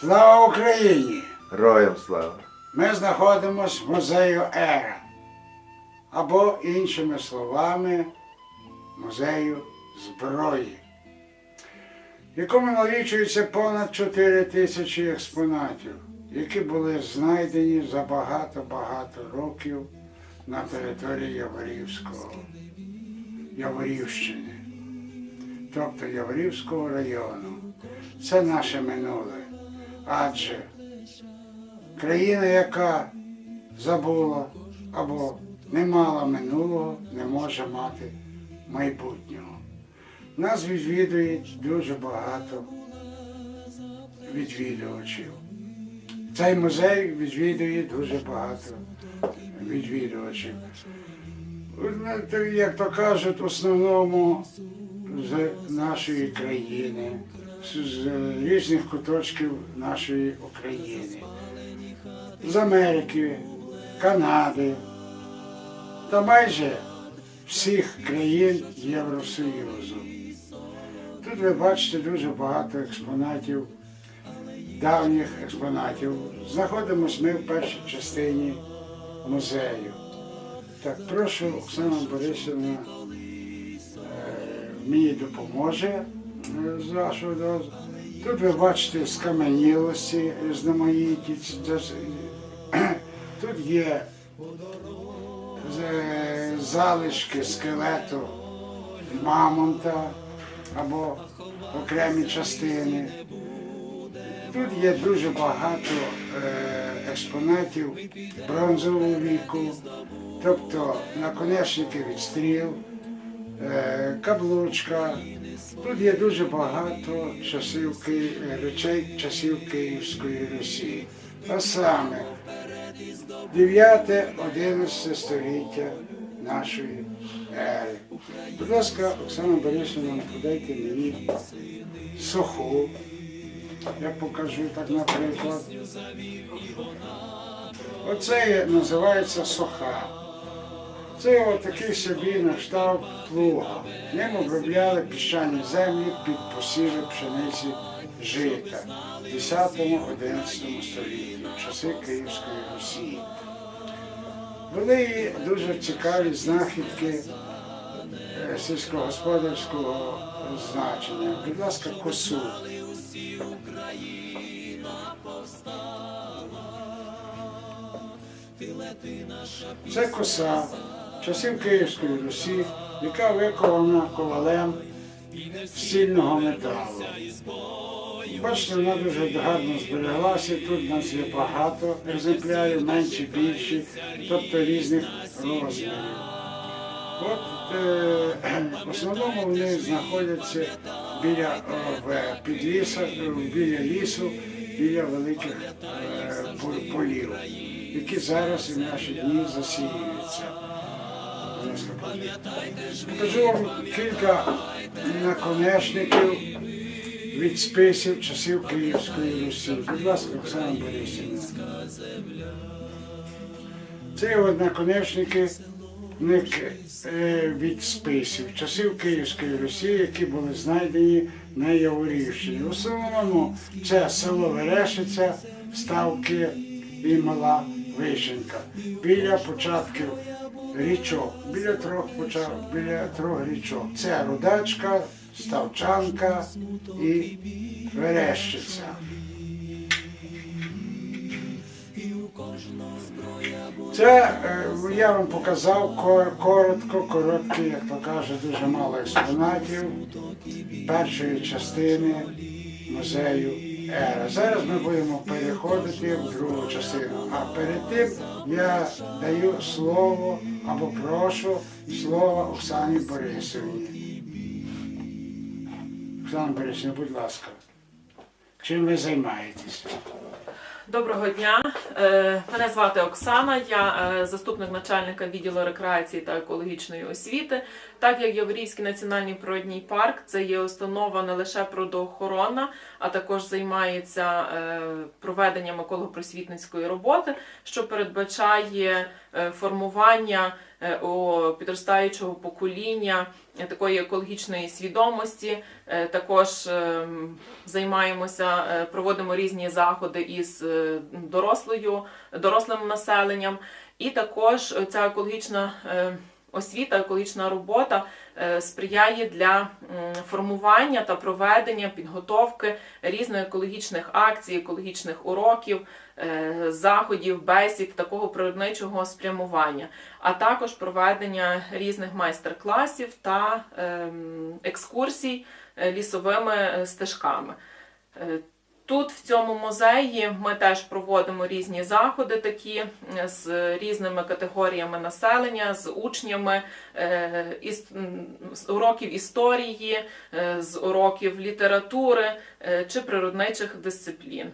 Слава Україні! Героям слава! Ми знаходимося в музею Ера. Або іншими словами, музею зброї, в якому налічується понад 4 тисячі експонатів, які були знайдені за багато-багато років на території Яворівського, Яворівщини, тобто Яворівського району. Це наше минуле. Адже країна, яка забула або не мала минулого, не може мати майбутнього. Нас відвідують дуже багато відвідувачів. Цей музей відвідує дуже багато відвідувачів. Як то кажуть, в основному з нашої країни, з з різних куточків нашої України, з Америки, Канади та майже всіх країн Євросоюзу. Тут ви бачите дуже багато експонатів, давніх експонатів. Знаходимося ми в першій частині музею. Так, прошу Оксана Борисівна е, мені допоможе Тут ви бачите скаменілості е, Тут є е, залишки скелету мамонта або окремі частини. Тут є дуже багато е, експонатів бронзового віку, тобто наконечники від стріл, каблучка. Тут є дуже багато часів, речей часів Київської Русі. А саме 9-11 століття нашої ери. Будь ласка, Оксана Борисовна, подайте мені суху. Я покажу так, наприклад. Оце називається соха. Це отакий собі на плуга. Ним обробляли піщані землі під посіви пшениці жита в 10-11 столітті, в часи Київської Русі. Були дуже цікаві знахідки е, сільськогосподарського значення. Будь ласка, косу. Це коса часів Київської Русі, яка викована ковалем стільного металу. Бачите, вона дуже гарно збереглася. Тут у нас є багато екземплярів, менші, більші, тобто різних розмірів. От е, в основному вони знаходяться біля е, в е, біля лісу, біля великих е, полів, які зараз і в наші дні засіюються. Будь ласка. Покажу вам кілька наконечників від списів часів Київської Русі. Будь ласка, Оксана Борисівна. Це от наконечники ник- е, від списів часів Київської Русі, які були знайдені на Яворівщині. В основному це село Верешиця, Ставки і Мала Вишенька. Біля початків річок, біля трьох початків, біля трьох річок. Це Рудачка, Ставчанка і Верещиця. Це е, я вам показав ко- коротко, короткі, як то каже, дуже мало експонатів першої частини музею Ера. Зараз ми будемо переходити в другу частину. А перед тим я даю слово або прошу слово Оксані Борисовні. Оксана Борисовна, будь ласка, чим ви займаєтесь? Доброго дня. Е, Мене звати Оксана. Я е, заступник начальника відділу рекреації та екологічної освіти. Так як Яворівський національний природній парк це є установа не лише природоохоронна, а також займається е, проведенням екологопросвітницької роботи, що передбачає формування у підростаючого покоління е, такої екологічної свідомості. Е, Також е, займаємося, е, проводимо різні заходи із е, дорослою, дорослим населенням. І також ця екологічна е, освіта, екологічна робота е, сприяє для формування та проведення підготовки різних екологічних акцій, екологічних уроків, е, заходів, бесід такого природничого спрямування, а також проведення різних майстер-класів та ем, екскурсій е, лісовими стежками. Тут, в цьому музеї, ми теж проводимо різні заходи, такі е, з різними категоріями населення, з учнями, е, з уроків історії, е, з уроків літератури чи природничих дисциплін.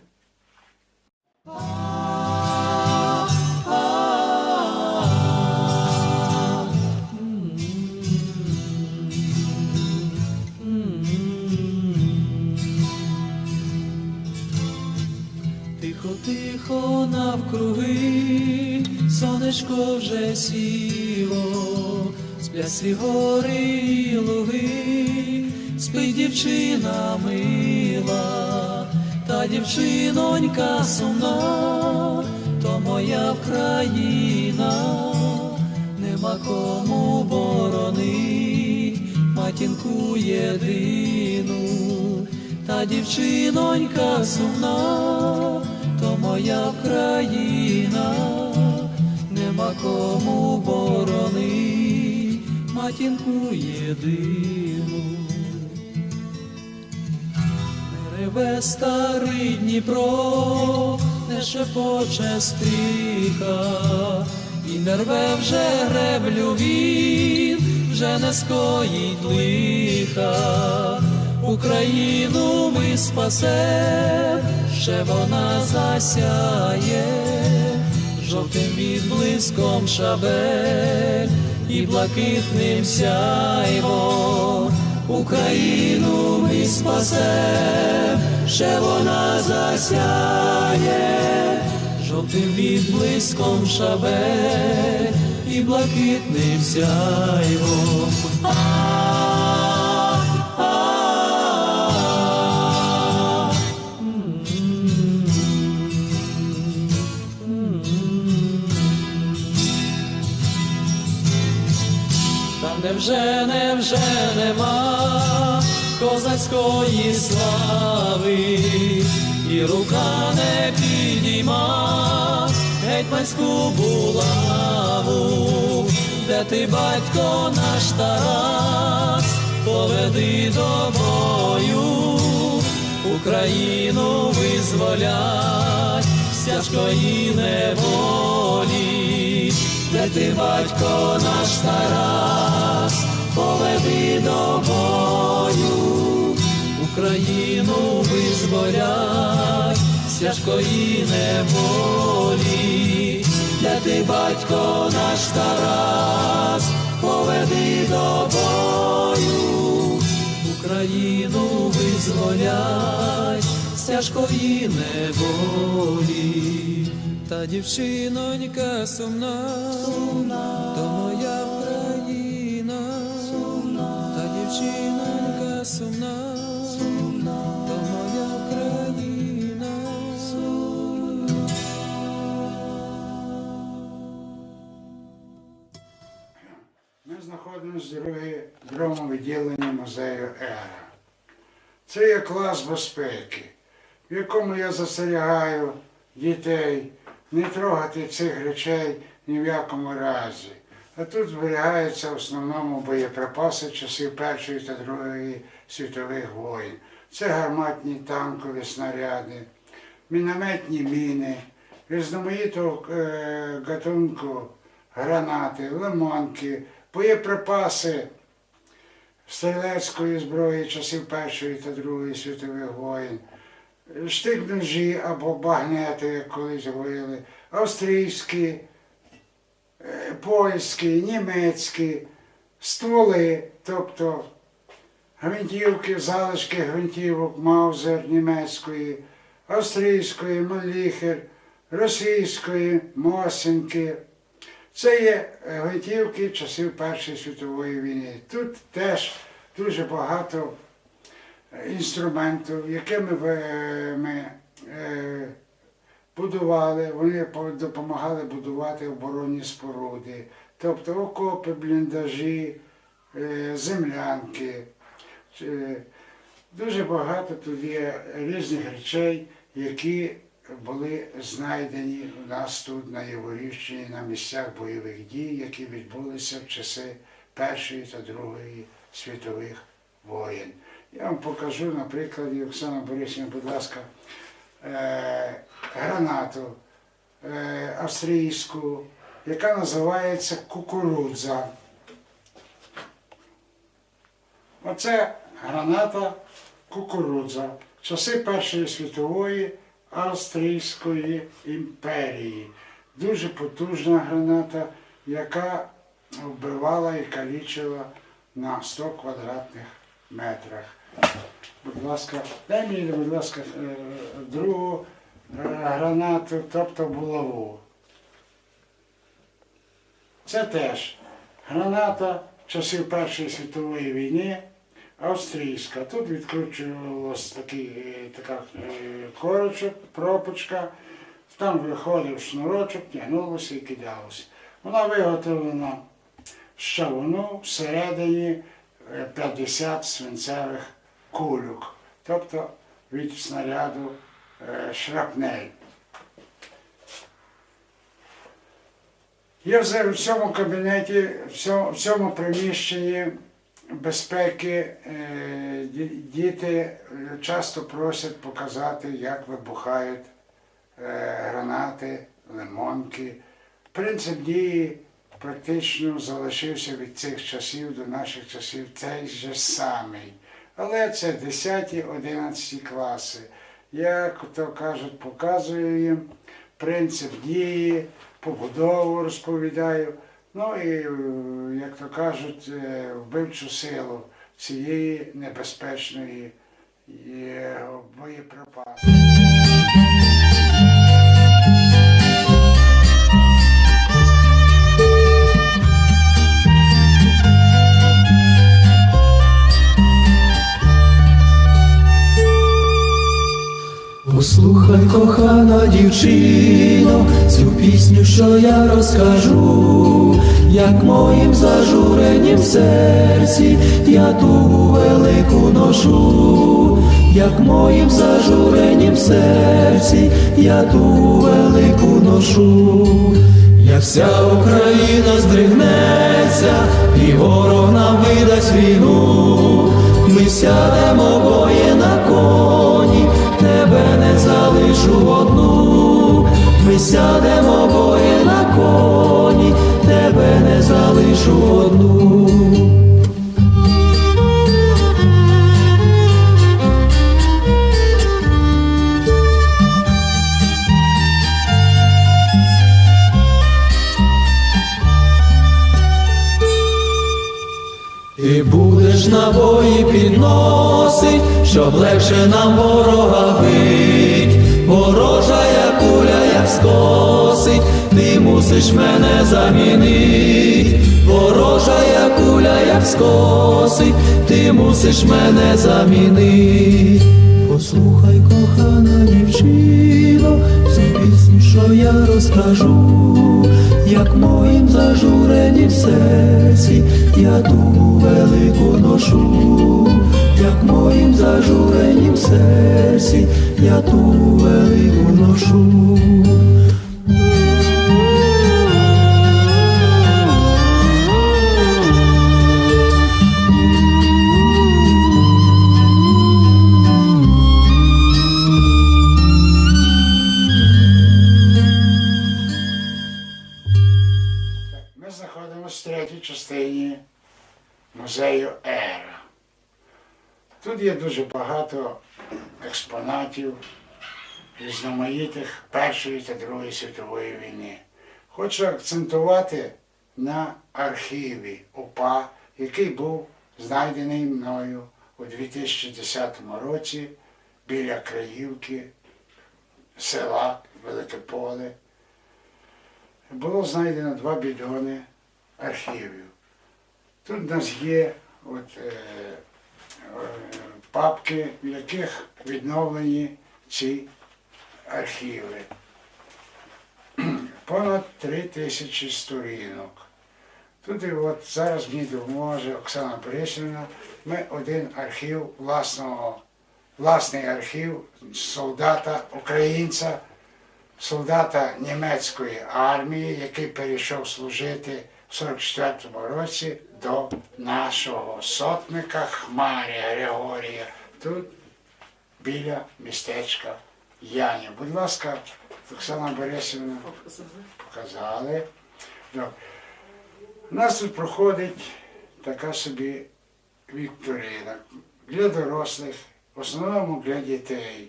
Тихо, навкруги, сонечко вже сіло, сплясі гори і луги, спить дівчина мила, та дівчинонька сумна, то моя Вкраїна, нема кому боронить. Матінку єдину та дівчинонька сумна, моя Вкраїна, нема кому боронить матінку єдину. Не реве старий Дніпро, не шепоче стріха, і не рве вже греблю він, вже не скоїть лиха. Україну ми спасе, ще вона засяє, жовтим відблиском шабель і блакитним сяйво. Україну ми спасе, ще вона засяє, жовтим відблиском шабель і блакитним сяйво. Невже, невже нема козацької слави, і рука не підійма гетьманську булаву, де ти батько наш Тарас, поведи до бою, Україну визволять неволі, де ти батько наш Тарас, поведи до бою, Україну визволять тяжкої неволі, де ти батько наш Тарас, поведи до бою, Україну визволять з тяжкої неволі. Та дівчинонька сумна, сумна, то моя Україна, та дівчинонька сумна, сумна, то моя Україна. Ми знаходимося в другому відділенні музею Ера. Це є клас безпеки, в якому я застерігаю дітей не трогати цих речей ні в якому разі. А тут зберігаються в основному боєприпаси часів Першої та Другої світових воєн. Це гарматні танкові снаряди, мінометні міни, різноманітного е, гатунку гранати, лимонки, боєприпаси стрілецької зброї часів Першої та Другої світових воєн, штик-ножі або багнети, як колись говорили, австрійські, е, польські, німецькі, стволи, тобто гвинтівки, залишки гвинтівок, Маузер німецької, австрійської, Маліхер, російської, Мосинки. Це є гвинтівки часів Першої світової війни. Тут теж дуже багато інструментів, якими ми е, будували, вони допомагали будувати оборонні споруди, тобто окопи, бліндажі, е, землянки. Е, Дуже багато тут є різних речей, які були знайдені у нас тут на Яворівщині на місцях бойових дій, які відбулися в часи Першої та Другої світових воєн. Я вам покажу на прикладі, Оксана Борисівна, будь ласка, е, гранату е, австрійську, яка називається кукурудза. Оце граната кукурудза. Часи Першої світової Австрійської імперії. Дуже потужна граната, яка вбивала і калічила на 100 квадратних метрах. Будь ласка, дай мені, будь ласка, е, другу гранату, тобто булаву. Це теж граната часів Першої світової війни, австрійська. Тут відкручувалась е, така е, корочок, пропочка, там виходив шнурочок, тягнулося і кидалося. Вона виготовлена з чавуну всередині е, 50 свинцевих кульок, тобто від снаряду е, шрапнель. Є в цьому кабінеті, в цьому, приміщенні безпеки е, діти часто просять показати, як вибухають е, гранати, лимонки. Принцип дії практично залишився від цих часів до наших часів цей же самий. Але це 10-11 класи. Як то кажуть, показую їм принцип дії, побудову розповідаю. Ну і, е, як то кажуть, е, вбивчу силу цієї небезпечної е, Послухай, кохана дівчино, цю пісню, що я розкажу, як моїм зажуренім серці я тугу велику ношу, як моїм зажуренім серці я тугу велику ношу, як вся Україна здригнеться, і ворог нам видасть війну, ми сядемо обоє залишу одну, ми сядемо обоє на коні, тебе не залишу одну. Ти будеш набої підносить, щоб легше нам ворога бить. Скосить, ти мусиш мене замінить. Ворожа як куля, як скосить, ти мусиш мене замінить. Послухай, кохана дівчино, цю пісню, що я розкажу, як моїм зажуренім серці я ту велику ношу, як моїм зажуренім серці я ту велику ношу. Тут є дуже багато експонатів різноманітних Першої та Другої світової війни. Хочу акцентувати на архіві УПА, який був знайдений мною у 2010 році біля Краївки, села Велике Поле. було знайдено два бідони архівів. Тут у нас є от, е, папки, в яких відновлені ці архіви. Понад три тисячі сторінок. Тут і от зараз мені допоможе Оксана Борисівна. Ми один архів власного, власний архів солдата, українця, солдата німецької армії, який перейшов служити 44-му році до нашого сотника Хмаря Григорія. Тут біля містечка Янів. Будь ласка, Оксана Борисівна показали. Добре. У нас тут проходить така собі вікторина для дорослих, в основному для дітей.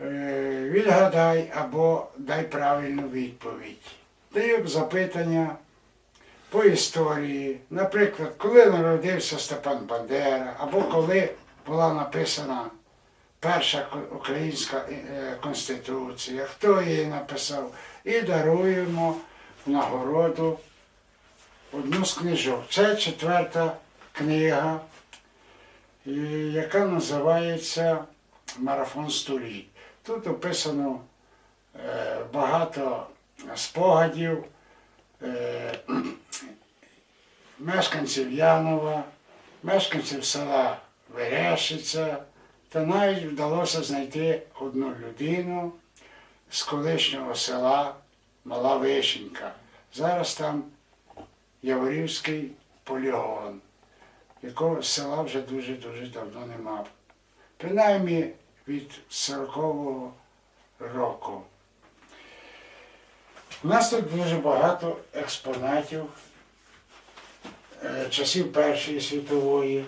Е, Відгадай або дай правильну відповідь. Даю запитання по історії. Наприклад, коли народився Степан Бандера, або коли була написана перша українська е, конституція, хто її написав, і даруємо нагороду одну з книжок. Це четверта книга, яка називається Марафон століть. Тут описано е, багато спогадів е, мешканців Янова, мешканців села Верешиця, та навіть вдалося знайти одну людину з колишнього села Мала Вишенька. Зараз там Яворівський полігон, якого села вже дуже-дуже давно нема. Принаймні від 40-го року. У нас тут дуже багато експонатів е, часів Першої світової,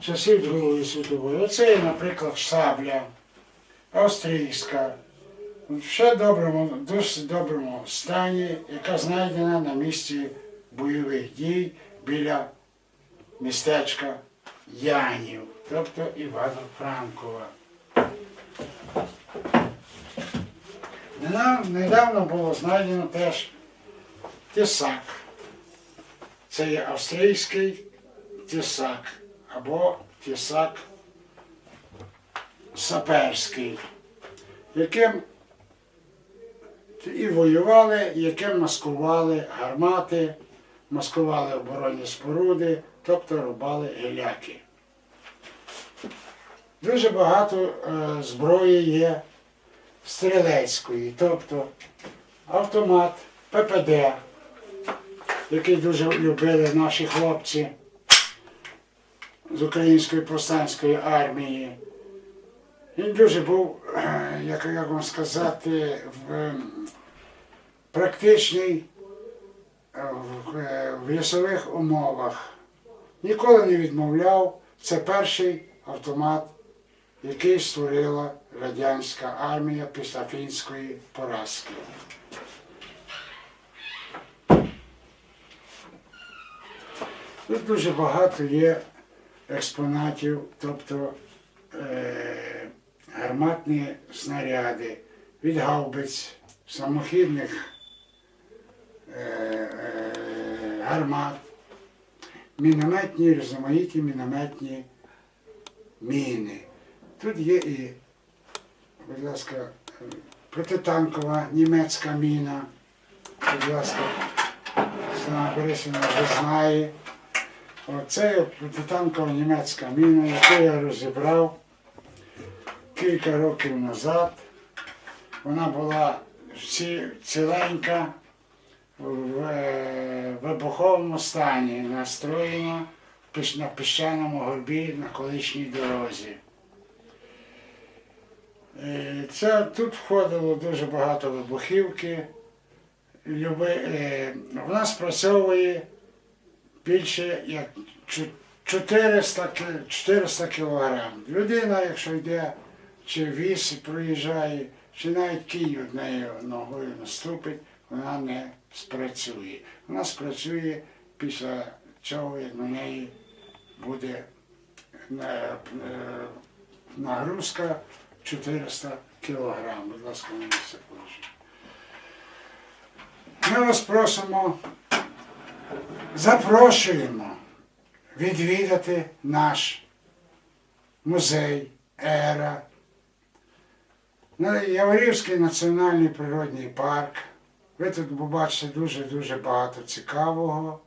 часів Другої світової. Оце, є, наприклад, шабля австрійська, ще доброму, досить доброму стані, яка знайдена на місці бойових дій біля містечка Янів, тобто Івано-Франкова. Недавно- Недавно було знайдено теж тісак. Це є австрійський тісак або тісак саперський, яким і воювали, яким маскували гармати, маскували оборонні споруди, тобто рубали геляки. Дуже багато е, зброї є стрілецької, тобто автомат ППД, який дуже любили наші хлопці з Української повстанської армії. Він дуже був, як, як вам сказати, в, ем, практичний е, в, е, в лісових умовах. Ніколи не відмовляв. Це перший автомат, який створила радянська армія після фінської поразки. Тут дуже багато є експонатів, тобто е, гарматні снаряди від гаубиць, самохідних е, е, гармат, мінометні, різноманітні мінометні міни. Тут є і, будь ласка, протитанкова німецька міна. Будь ласка, Слава Борисівна вже знає. Оце протитанкова німецька міна, яку я розібрав кілька років назад. Вона була ціленька, в е, вибуховому стані, настроєна на піщаному горбі на колишній дорозі. Е, Це, тут входило дуже багато вибухівки. Люби, е, вона спрацьовує більше як 400, ки- 400 кілограм. Людина, якщо йде чи віз проїжджає, чи навіть кінь однею ногою наступить, вона не спрацює. Вона спрацює після цього, як на неї буде е, нагрузка 400 кілограм. Будь ласка, на місце положіть. Ми вас просимо, запрошуємо відвідати наш музей Ера, Яворівський національний природний парк. Ви тут побачите дуже-дуже багато цікавого.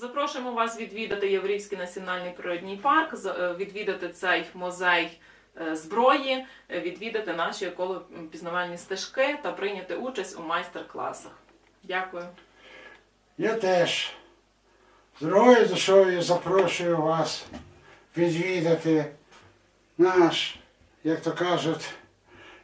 Запрошуємо вас відвідати Єврейський національний природній парк, е, відвідати цей музей е, зброї, е, відвідати наші еколопізнавальні стежки та прийняти участь у майстер-класах. Дякую. Я теж з другою душою запрошую вас відвідати наш, як то кажуть,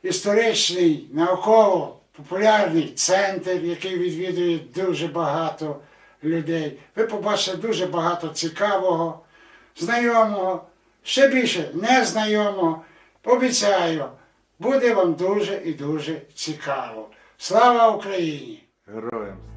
історичний науково-популярний центр, який відвідує дуже багато людей. Ви побачите дуже багато цікавого, знайомого, ще більше незнайомого. Обіцяю, буде вам дуже і дуже цікаво. Слава Україні! Героям